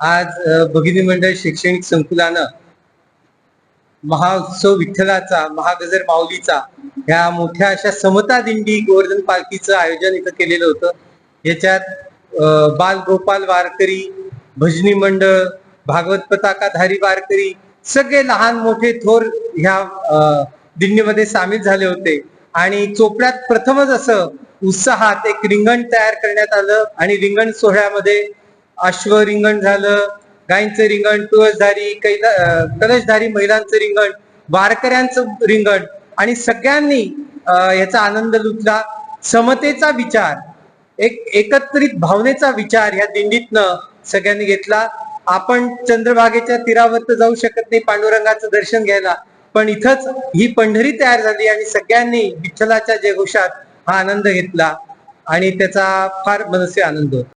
आज भगिनी मंडळ शैक्षणिक संकुलानं महाउत्सव विठ्ठलाचा महागजर माऊलीचा ह्या मोठ्या अशा समता दिंडी गोवर्धन पालखीचं आयोजन इथं केलेलं होतं. याच्यात बाल गोपाल वारकरी भजनी मंडळ भागवत पताकाधारी वारकरी सगळे लहान मोठे थोर ह्या दिंडीमध्ये सामील झाले होते. आणि चोपड्यात प्रथमच असं उत्साहात एक रिंगण तयार करण्यात आलं आणि रिंगण सोहळ्यामध्ये अश्व रिंगण झालं गायींचं रिंगण तुळसधारी कैला कलशधारी महिलांचं रिंगण वारकऱ्यांचं रिंगण आणि सगळ्यांनी याचा आनंद लुटला. समतेचा विचार एक एकत्रित भावनेचा विचार ह्या दिंडीतनं सगळ्यांनी घेतला. आपण चंद्रभागेच्या तीरावर तर जाऊ शकत नाही पांडुरंगाचं दर्शन घ्यायला पण इथंच ही पंढरी तयार झाली आणि सगळ्यांनी विठ्ठलाच्या जयघोषात हा आनंद घेतला आणि त्याचा फार मनसे आनंद होता.